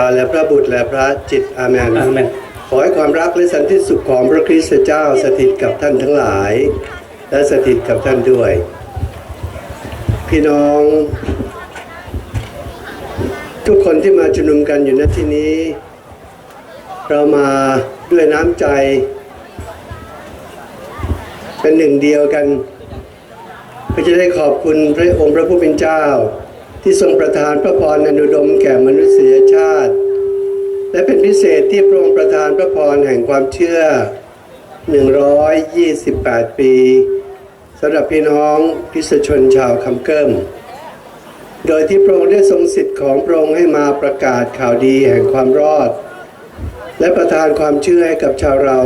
าและพระบุตรและพระจิตอาเมนอาเมนขอให้ความรักและสันติสุขของพระคริสต์เจ้าสถิตกับท่านทั้งหลาย และสถิตกับท่านด้วย พี่น้อง ทุกคนที่มาชุมนุมกันอยู่ณที่นี้ เรามาด้วยน้ำใจ เป็นหนึ่งเดียวกันเพื่อจะได้ขอบคุณพระองค์พระผู้เป็นเจ้า ที่ทรงประทานพระพรอนุดมแก่มนุษยชาติ และเป็นพิเศษที่พระองค์ประทานพระพรแห่งความเชื่อ 128 ปีสำหรับพี่น้องคริสชนชาวคำเกิมโดยที่พระองค์ได้ทรงสิทธิ์ของพระองค์ให้มาประกาศข่าวดีแห่งความรอด และประทานความเชื่อให้กับชาวเรา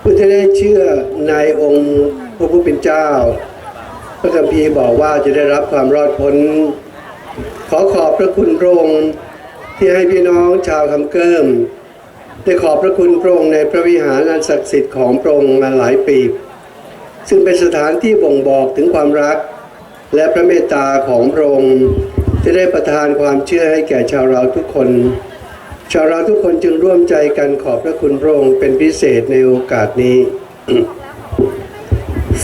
ผู้ที่ได้เชื่อในองค์พระผู้เป็นเจ้า พระคัมภีร์บอกว่าจะได้รับความรอดพ้น ขอขอบพระคุณพระองค์ที่ให้พี่น้องชาวคำเกิมได้ขอบพระคุณพระองค์ในพระวิหารอันศักดิ์สิทธิ์ของพระองค์มาหลายปี ซึ่งเป็นสถานที่บ่งบอกถึงความรัก และพระเมตตาของพระองค์จะได้ประทานความเชื่อให้แก่ชาวเราทุกคน ชาวเราทุกคนจึงร่วมใจกันขอบพระคุณพระองค์เป็นพิเศษในโอกาสนี้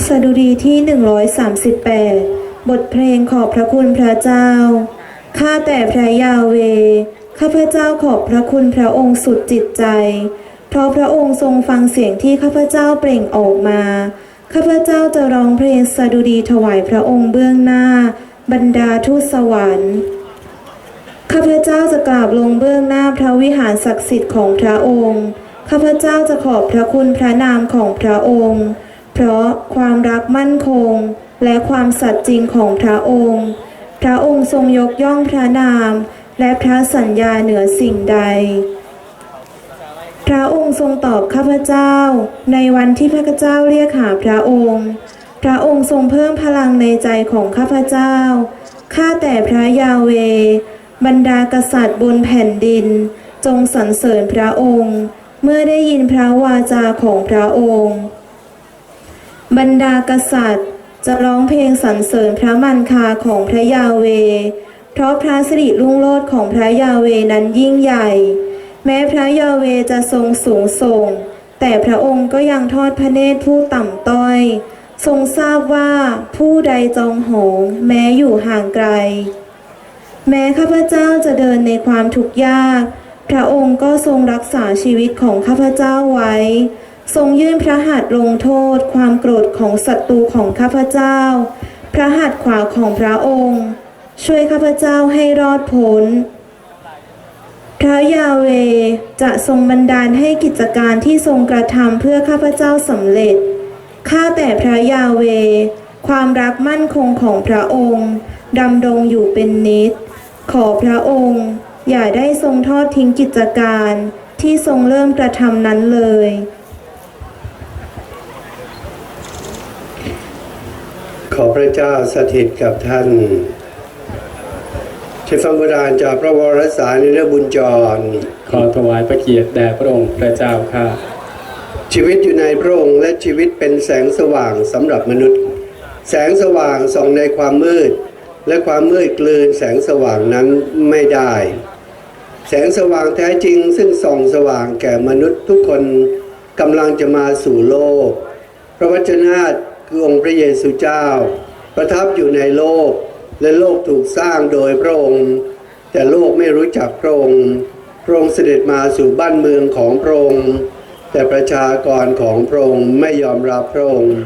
สดุดีที่ 138 บทเพลงขอบพระคุณพระเจ้า ข้าแต่พระยาเว ข้าพเจ้าขอบพระคุณพระองค์สุดจิตใจ เพราะพระองค์ทรงฟังเสียงที่ข้าพเจ้าเปล่งออกมา ข้าพเจ้าจะร้องเพลงสดุดีถวายพระองค์เบื้องหน้า บรรดาทูตสวรรค์ ข้าพเจ้าจะกราบลงเบื้องหน้าพระวิหารศักดิ์สิทธิ์ของพระองค์ ข้าพเจ้าจะขอบพระคุณพระนามของพระองค์ เพราะความรักมั่นคงและความสัตย์จริงของพระองค์ พระองค์ทรงยกย่องพระนาม และพระสัญญาเหนือสิ่งใด พระองค์ทรงตอบข้าพเจ้า ในวันที่ข้าพเจ้าเรียกหาพระองค์ พระองค์ทรงเพิ่มพลังในใจของข้าพเจ้า ข้าแต่พระยาเว บรรดากษัตริย์บนแผ่นดิน จงสรรเสริญพระองค์ เมื่อได้ยินพระวาจาของพระองค์ บรรดากษัตริย์ จะร้องเพลงสรรเสริญพระมันคาของพระยาเว เพราะพระสิริรุ่งโรจน์ของพระยาเวนั้นยิ่งใหญ่ แม้พระยาเวจะทรงสูงส่ง แต่พระองค์ก็ยังทอดพระเนตรผู้ต่ำต้อย ทรงทราบว่าผู้ใดจองหงแม้อยู่ห่างไกล แม้ข้าพเจ้าจะเดินในความทุกข์ยาก พระองค์ก็ทรงรักษาชีวิตของข้าพเจ้าไว้ ทรงยื่นพระหัตถ์ลงโทษความโกรธของศัตรูของข้าพเจ้า พระหัตถ์ขวาของพระองค์ ช่วยข้าพเจ้าให้รอดพ้น พระยาเวจะทรงบันดาลให้กิจการที่ทรงกระทำเพื่อข้าพเจ้าสำเร็จ ข้าแต่พระยาเว ความรักมั่นคงของพระองค์ดำรงอยู่เป็นนิจ ขอพระองค์ อย่าได้ทรงทอดทิ้งกิจการที่ทรงเริ่มกระทำนั้นเลย ขอพระเจ้าสถิตกับท่านช่วยฟังบทานจากพระวรสารในเรื่องบุญจร ขอถวายพระเกียรติแด่พระองค์พระเจ้าค่ะ ชีวิตอยู่ในพระองค์และชีวิตเป็นแสงสว่างสำหรับมนุษย์ แสงสว่างส่องในความมืด และความมืดกลืนแสงสว่างนั้นไม่ได้ แสงสว่างแท้จริงซึ่งส่องสว่างแก่มนุษย์ทุกคนกำลังจะมาสู่โลก พระวจนะ คือองค์พระเยซูเจ้า ประทับอยู่ในโลก และโลกถูกสร้างโดยพระองค์ แต่โลกไม่รู้จักพระองค์พระองค์เสด็จมาสู่บ้านเมืองของพระองค์ แต่ประชากรของพระองค์ไม่ยอมรับพระองค์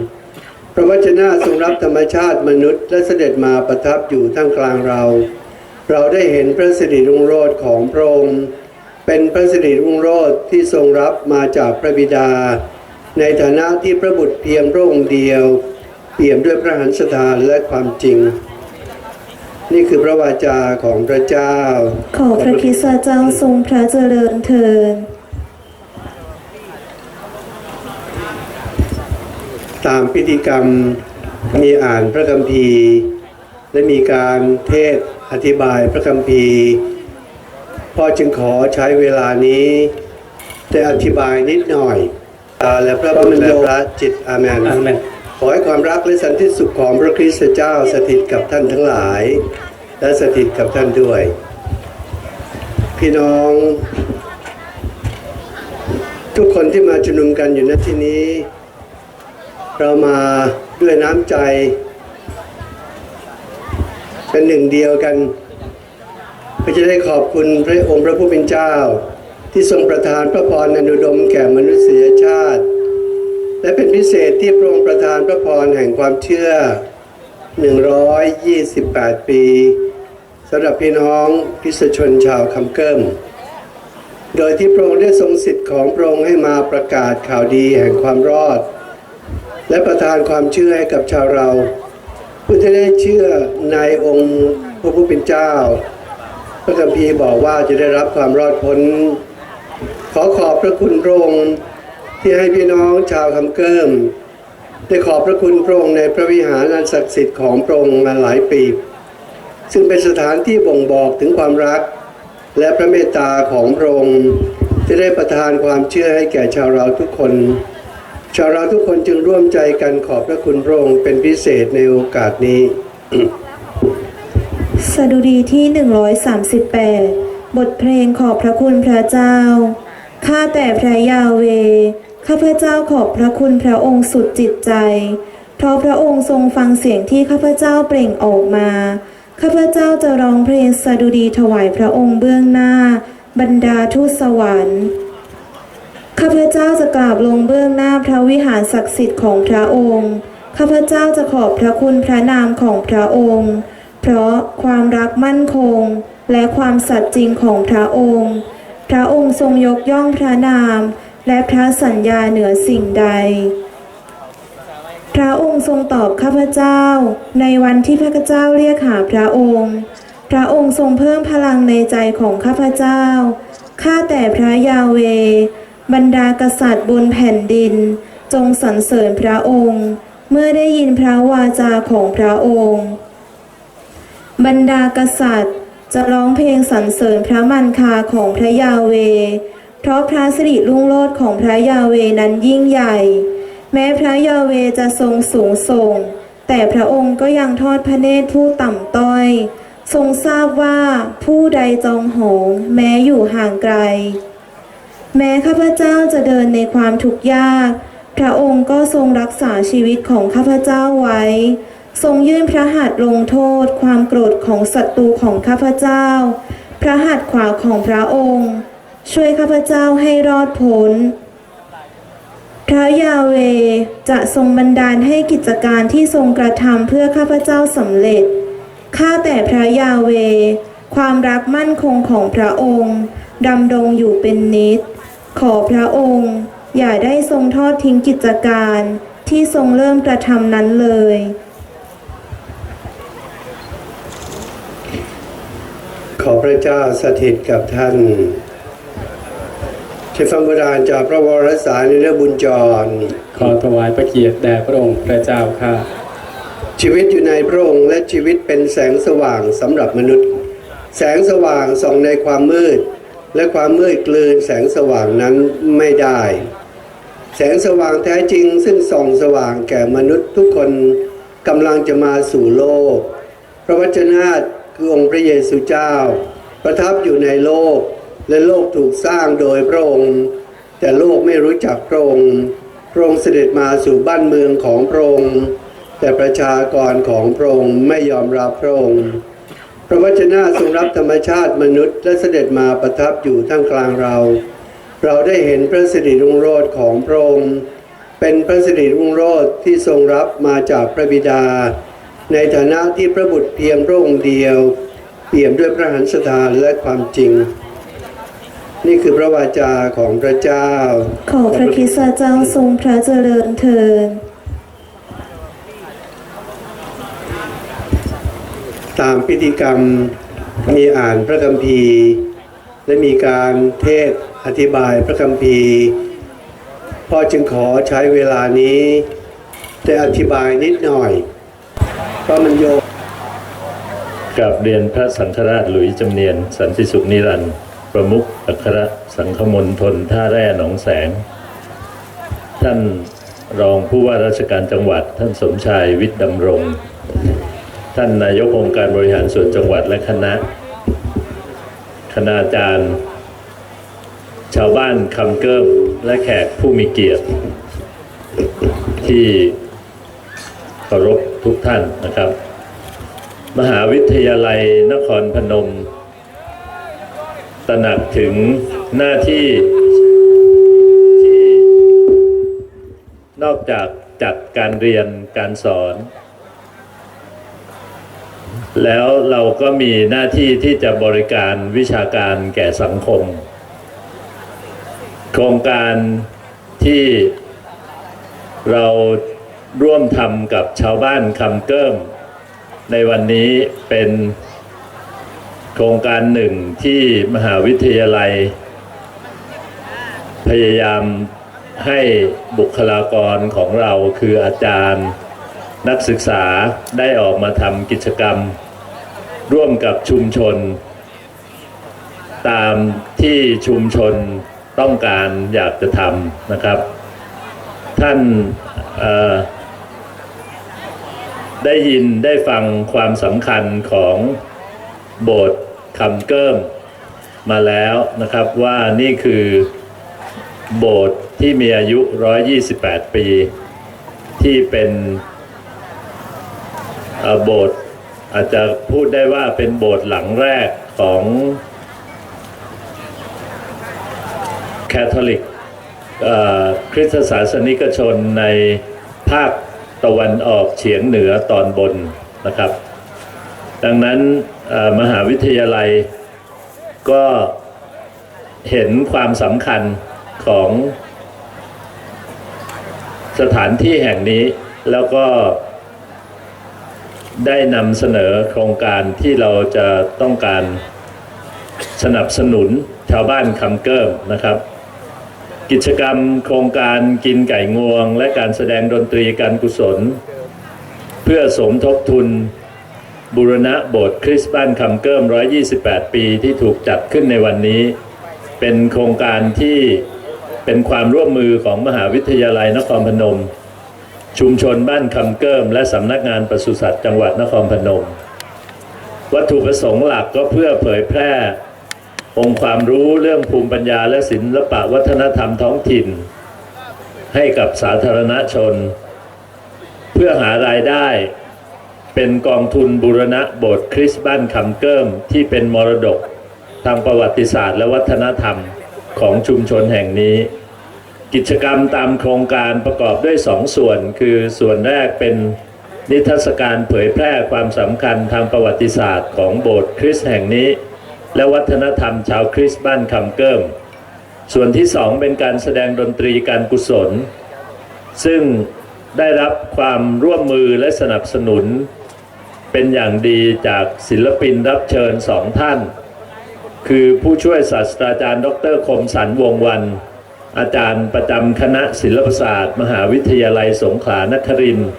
พระวจนะทรงรับธรรมชาติมนุษย์ และเสด็จมาประทับอยู่ท่ามกลางเรา เราได้เห็นพระสิริรุ่งโรจน์ของพระองค์เป็นพระสิริรุ่งโรจน์ที่ทรงรับมาจากพระบิดา ในฐานะที่พระบุตรเพียงพระองค์เดียว เปี่ยมด้วยพระหันสถานและความจริง นี่คือพระวาจาของพระเจ้า ขอพระคริสตเจ้าทรงพระเจริญเถิดตามพิธีกรรมมีอ่านพระคัมภีร์ และมีการเทศน์อธิบายพระคัมภีร์พ่อจึงขอใช้เวลานี้ได้อธิบายนิดหน่อย อ่าและพระบุตรและพระจิตอาเมนอาเมนขอให้ความรักและสันติสุขของพระคริสต์เจ้าสถิตกับท่านทั้งหลาย และสถิตกับท่านด้วยพพี่น้อง ทุกคนที่มาชุมนุมกันอยู่ณที่นี้ เรามาด้วยน้ำใจ เป็นหนึ่งเดียวกันเพื่อจะได้ขอบคุณพระองค์พระผู้เป็นเจ้า ที่ทรงประทานพระพรอนุดมแก่มนุษยชาติ และเป็นพิเศษที่พระองค์ประทานพระพรแห่งความเชื่อ 128 ปีสำหรับพี่น้องพิสชนชาวคำเกิมโดยที่พระองค์ได้ทรงสิทธิ์ของพระองค์ให้มาประกาศข่าวดีแห่งความรอด และประทานความเชื่อให้กับชาวเราเพื่อจะได้เชื่อในองค์พระผู้เป็นเจ้า พระคัมภีร์บอกว่าจะได้รับความรอดพ้น ขอขอบพระคุณพระองค์ที่ให้พี่น้องชาวคำเกิมได้ขอบพระคุณพระองค์ในพระวิหารอันศักดิ์สิทธิ์ของพระองค์มาหลายปี ซึ่งเป็นสถานที่บ่งบอกถึงความรัก และพระเมตตาของพระองค์ที่ได้ประทานความเชื่อให้แก่ชาวเราทุกคน ชาวเราทุกคนจึงร่วมใจกันขอบพระคุณพระองค์เป็นพิเศษในโอกาสนี้ สดุดีที่ 138 บทเพลงขอบพระคุณพระเจ้า ข้าแต่พระยาเว ข้าพระเจ้าขอบพระคุณพระองค์สุดจิตใจ เพราะพระองค์ทรงฟังเสียงที่ข้าพเจ้าเปล่งออกมา ข้าพเจ้าจะร้องเพลงสดุดีถวายพระองค์เบื้องหน้า บรรดาทูตสวรรค์ ข้าพเจ้าจะกราบลงเบื้องหน้าพระวิหารศักดิ์สิทธิ์ของพระองค์ ข้าพเจ้าจะขอบพระคุณพระนามของพระองค์ เพราะความรักมั่นคง และความสัตย์จริงของพระองค์ พระองค์ทรงยกย่องพระนาม และพระสัญญาเหนือสิ่งใด พระองค์ทรงตอบข้าพเจ้า ในวันที่พระเจ้าเรียกหาพระองค์ พระองค์ทรงเพิ่มพลังในใจของข้าพเจ้า ข้าแต่พระยาเว บรรดากษัตริย์บนแผ่นดิน จงสรรเสริญพระองค์ เมื่อได้ยินพระวาจาของพระองค์ บรรดากษัตริย์ จะร้องเพลงสรรเสริญพระมันคาของพระยาเว เพราะพระสิริรุ่งโรจน์ของพระยาเวนั้นยิ่งใหญ่ แม้พระยาเวจะทรงสูงส่ง แต่พระองค์ก็ยังทอดพระเนตรผู้ต่ำต้อย ทรงทราบว่าผู้ใดจองหงแม้อยู่ห่างไกล แม้ข้าพเจ้าจะเดินในความทุกข์ยาก พระองค์ก็ทรงรักษาชีวิตของข้าพเจ้าไว้ ทรงยื่นพระหัตถ์ลงโทษความโกรธของศัตรูของข้าพเจ้า พระหัตถ์ขวาของพระองค์ ช่วยข้าพเจ้าให้รอดพ้น พระยาเวจะทรงบันดาลให้กิจการที่ทรงกระทำเพื่อข้าพเจ้าสำเร็จ ข้าแต่พระยาเว ความรักมั่นคงของพระองค์ดำรงอยู่เป็นนิจขอพระองค์ อย่าได้ทรงทอดทิ้งกิจการที่ทรงเริ่มกระทำนั้นเลย ขอพระเจ้าสถิตกับท่านที่ฟังบทานจากพระวรสารในเรื่องบุญจร ขอถวายพระเกียรติแด่พระองค์พระเจ้าค่ะ ชีวิตอยู่ในพระองค์และชีวิตเป็นแสงสว่างสำหรับมนุษย์ แสงสว่างส่องในความมืด และความมืดกลืนแสงสว่างนั้นไม่ได้ แสงสว่างแท้จริงซึ่งส่องสว่างแก่มนุษย์ทุกคนกำลังจะมาสู่โลกพระวจนะ คือองค์พระเยซูเจ้า ประทับอยู่ในโลก และโลกถูกสร้างโดยพระองค์ แต่โลกไม่รู้จักพระองค์พระองค์เสด็จมาสู่บ้านเมืองของพระองค์แต่ประชากรของพระองค์ไม่ยอมรับพระองค์พระวจนะทรงรับธรรมชาติมนุษย์ และเสด็จมาประทับอยู่ท่ามกลางเรา เราได้เห็นพระสิริรุ่งโรจน์ของพระองค์เป็นพระสิริรุ่งโรจน์ที่ทรงรับมาจากพระบิดา ในฐานะที่พระบุตรเพียงพระองค์เดียวเปี่ยมด้วยพระหันสถานและความจริง นี่คือพระวาจาของพระเจ้า ขอพระคริสตเจ้าทรงพระเจริญเถิดตามพิธีกรรมมีอ่านพระคัมภีร์ และมีการเทศน์อธิบายพระคัมภีร์พ่อจึงขอใช้เวลานี้ได้อธิบายนิดหน่อย เพราะมันโยงกับเรียนพระสังฆราชหลุยจำเนียน สันติสุขนิรันดร์ประมุขอัครสังฆมณฑลท่าแร่หนองแสง ท่านรองผู้ว่าราชการจังหวัด ท่านสมชายวิทย์ดำรง ท่านนายกองค์การบริหารส่วนจังหวัดและคณะ คณาจารย์ ชาวบ้านคำเกิมและแขกผู้มีเกียรติ ที่เคารพ ทุกท่านนะครับ มหาวิทยาลัยนครพนม ตระหนักถึงหน้าที่ที่ นอกจากจัดการเรียนการสอน แล้วเราก็มีหน้าที่ที่จะบริการวิชาการแก่สังคม โครงการที่เรา ร่วมทำกับชาวบ้านคำเกิมในวันนี้เป็นโครงการหนึ่งที่มหาวิทยาลัย พยายามให้บุคลากรของเราคืออาจารย์ นักศึกษาได้ออกมาทำกิจกรรม ร่วมกับชุมชน ตามที่ชุมชนต้องการอยากจะทำนะครับ ท่านออ ได้ยินได้ฟังความสำคัญของโบสถ์คำเกิมมาแล้วนะครับว่านี่คือโบสถ์ที่มีอายุ 128 ปี ที่เป็นโบสถ์อาจจะพูดได้ว่าเป็นโบสถ์หลังแรกของแคทอลิกคริสตศาสนิกชนในภาค ตะวันออกเฉียงเหนือตอนบนนะครับ ดังนั้นมหาวิทยาลัยก็เห็นความสำคัญของสถานที่แห่งนี้แล้วก็ได้นำเสนอโครงการที่เราจะต้องการสนับสนุนชาวบ้านคำเกิมนะครับ กิจกรรมโครงการกินไก่งวง และการแสดงดนตรีการกุศล เพื่อสมทบทุนบุรณะโบสถ์คริสต์บ้านคำเกิม 128 ปีที่ถูกจัดขึ้นในวันนี้ เป็นโครงการที่เป็นความร่วมมือของมหาวิทยาลัยนครพนม ชุมชนบ้านคำเกิม และสำนักงานปศุสัตว์จังหวัดนครพนม วัตถุประสงค์หลักก็เพื่อเผยแพร่ องค์ความรู้เรื่องภูมิปัญญาและศิลปะวัฒนธรรมท้องถิ่น ให้กับสาธารณชน เพื่อหารายได้เป็นกองทุนบูรณะโบสถ์คริสต์บ้านคำเกิมที่เป็นมรดกทางประวัติศาสตร์และวัฒนธรรมของชุมชนแห่งนี้ กิจกรรมตามโครงการประกอบด้วยสองส่วน คือส่วนแรกเป็นนิทรรศการเผยแพร่ความสำคัญทางประวัติศาสตร์ของโบสถ์คริสต์แห่งนี้ และวัฒนธรรมชาวคริสต์บ้านคำเกิมส่วนที่สองเป็นการแสดงดนตรีการกุศล ซึ่งได้รับความร่วมมือและสนับสนุน เป็นอย่างดีจากศิลปินรับเชิญสองท่าน คือผู้ช่วยศาสตราจารย์ ดรคมสันวงวัน อาจารย์ประจำคณะศิลปศาสตร์ มหาวิทยาลัยสงขลานครินทร์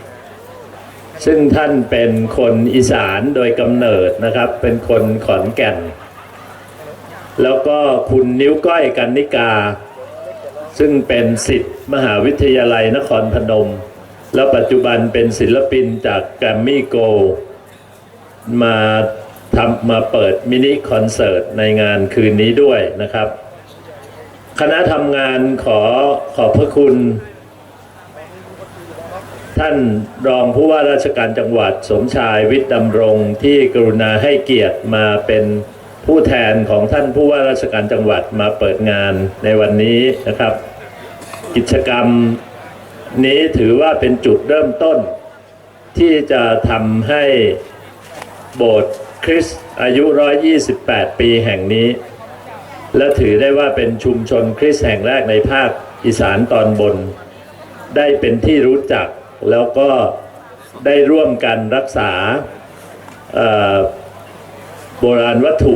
ซึ่งท่านเป็นคนอีสานโดยกำเนิดนะครับ เป็นคนขอนแก่น แล้วก็คุณนิ้วก้อยกันนิกา ซึ่งเป็นสิทธิ์มหาวิทยาลัยนครพนม แล้วปัจจุบันเป็นศิลปินจากแกรมมี่โก มาทำมาเปิดมินิคอนเสิร์ตในงานคืนนี้ด้วยนะครับ คณะทำงานขอขอบพระคุณ ท่านรองผู้ว่าราชการจังหวัดสมชายวิทย์ดำรงที่กรุณาให้เกียรติมาเป็น ผู้แทนของท่านผู้ว่าราชการจังหวัดมาเปิดงานในวันนี้นะครับ กิจกรรมนี้ถือว่าเป็นจุดเริ่มต้น ที่จะทำให้โบสถ์คริสต์อายุ 128 ปีแห่งนี้ และถือได้ว่าเป็นชุมชนคริสต์แห่งแรกในภาคอีสานตอนบน ได้เป็นที่รู้จักแล้วก็ได้ร่วมกันรักษาโบราณวัตถุ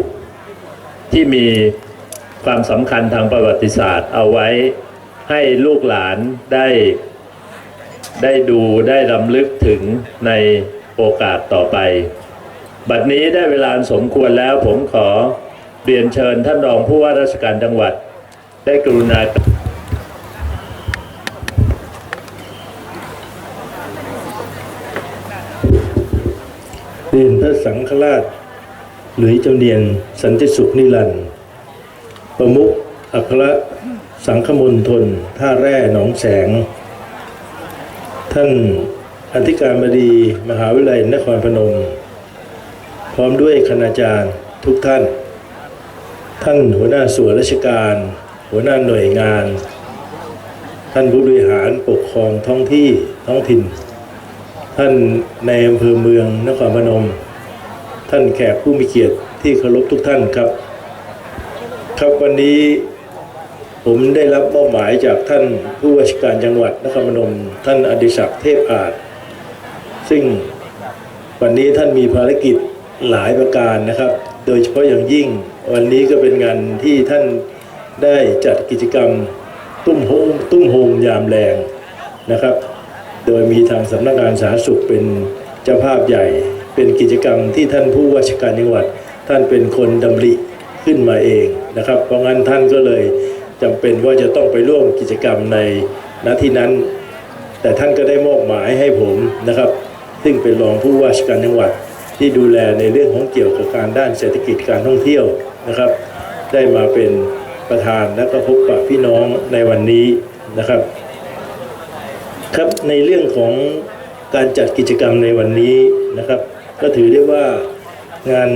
ที่มีความสำคัญทางประวัติศาสตร์ เอาไว้ให้ลูกหลานได้ได้ดูได้รำลึกถึงในโอกาสต่อไป บัดนี้ได้เวลาสมควรแล้วผมขอเรียนเชิญท่านรองผู้ว่าราชการจังหวัด ได้กรุณาเรียนพระสังฆราช หลุยจำเนียนสันติสุขนิรันดร์ประมุขอัครสังคมนทนท่าแร่หนองแสง ท่านอธิการบดีมหาวิทยาลัยนครพนม พร้อมด้วยคณาจารย์ทุกท่าน ท่านหัวหน้าส่วนราชการ หัวหน้าหน่วยงาน ท่านผู้บริหารปกครองท้องที่ท้องถิ่น ท่านในอำเภอเมืองนครพนม ท่านแขกผู้มีเกียรติที่เคารพทุกท่านครับ ครับวันนี้ผมได้รับมอบหมายจากท่านผู้ว่าราชการจังหวัดนครพนม ท่านอดิศักดิ์เทพอาจ ซึ่งวันนี้ท่านมีภารกิจหลายประการนะครับ โดยเฉพาะอย่างยิ่งวันนี้ก็เป็นงานที่ท่านได้จัดกิจกรรมตุ้มโฮมตุ้มโฮมยามแรงนะครับ โดยมีทางสำนักงานสาธารณสุขเป็นเจ้าภาพใหญ่ เป็นกิจกรรมที่ท่านผู้ว่าราชการจังหวัด ท่านเป็นคนดำริขึ้นมาเองนะครับ เพราะงั้นท่านก็เลยจำเป็นว่าจะต้องไปร่วมกิจกรรมในณที่นั้น แต่ท่านก็ได้มอบหมายให้ผมนะครับ ซึ่งเป็นรองผู้ว่าราชการจังหวัดที่ดูแลในเรื่องของเกี่ยวกับการด้านเศรษฐกิจการท่องเที่ยวนะครับ ได้มาเป็นประธานและก็พบปะพี่น้องในวันนี้นะครับ ครับในเรื่องของการจัดกิจกรรมในวันนี้นะครับ ก็ถือได้ว่างาน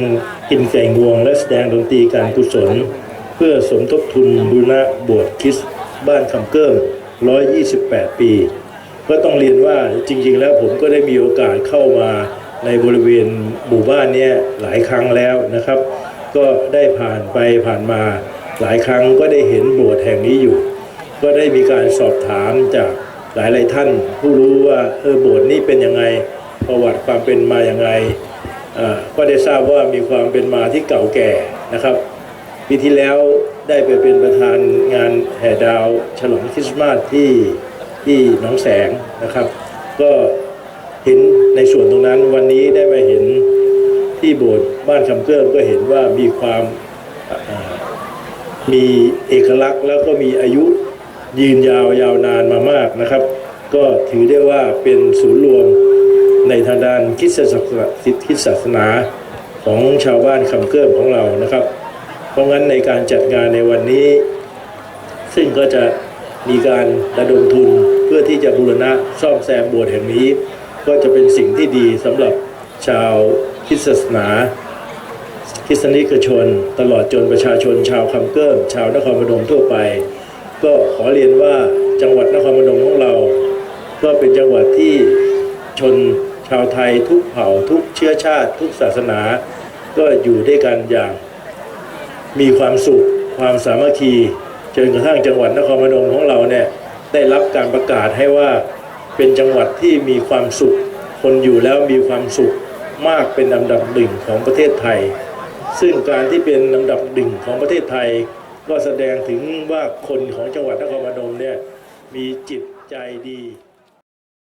กินไก่งวงและแสดงดนตรีการกุศล เพื่อสมทบทุนบูรณะบวชคิสบ้านคำเกิ้ม128 ปี ก็ต้องเรียนว่าจริง ๆ แล้วผมก็ได้มีโอกาสเข้ามาในบริเวณหมู่บ้านนี้หลายครั้งแล้วนะครับ ก็ได้ผ่านไปผ่านมาหลายครั้งก็ได้เห็นโบสถ์แห่งนี้อยู่ ก็ได้มีการสอบถามจากหลายๆท่าน ผู้รู้ว่าเออโบสถ์นี้เป็นยังไง ประวัติความเป็นมาอย่างไงอ่าก็ได้ทราบว่ามีความเป็นมาที่เก่าแก่นะครับปีที่แล้วได้ไปเป็นประธานงานแห่ดาวฉลองคริสต์มาสที่ที่หนองแสงนะครับ ก็เห็นในส่วนตรงนั้นวันนี้ได้มาเห็นที่โบสถ์บ้านคำเกิ้มก็เห็นว่ามีความมีเอกลักษณ์แล้วก็มีอายุยืนยาวยาวนานมามากนะครับ ก็ถือได้ว่าเป็นศูนย์รวม ในทางด้านคริสตศาสนาคริสตศาสนาของชาวบ้านคำเกิ้มของเรานะครับ เพราะงั้นในการจัดงานในวันนี้ ซึ่งก็จะมีการระดมทุนเพื่อที่จะบูรณะซ่อมแซมโบสถ์แห่งนี้ ก็จะเป็นสิ่งที่ดีสำหรับชาวคริสตศาสนาคริสนิกชน ตลอดจนประชาชนชาวคำเกิ้มชาวนครพนมทั่วไป ก็ขอเรียนว่าจังหวัดนครพนมของเรา ก็เป็นจังหวัดที่ชน ชาวไทยทุกเผ่าทุกเชื้อชาติทุกศาสนา ก็อยู่ด้วยกันอย่างมีความสุข ความสามัคคีจนกระทั่งจังหวัดนครพนมของเราเนี่ยได้รับการประกาศให้ว่าเป็นจังหวัดที่มีความสุข คนอยู่แล้วมีความสุขมากเป็นอันดับหนึ่งของประเทศไทย ซึ่งการที่เป็นอันดับหนึ่งของประเทศไทย ก็แสดงถึงว่าคนของจังหวัดนครพนมเนี่ยมีจิตใจดี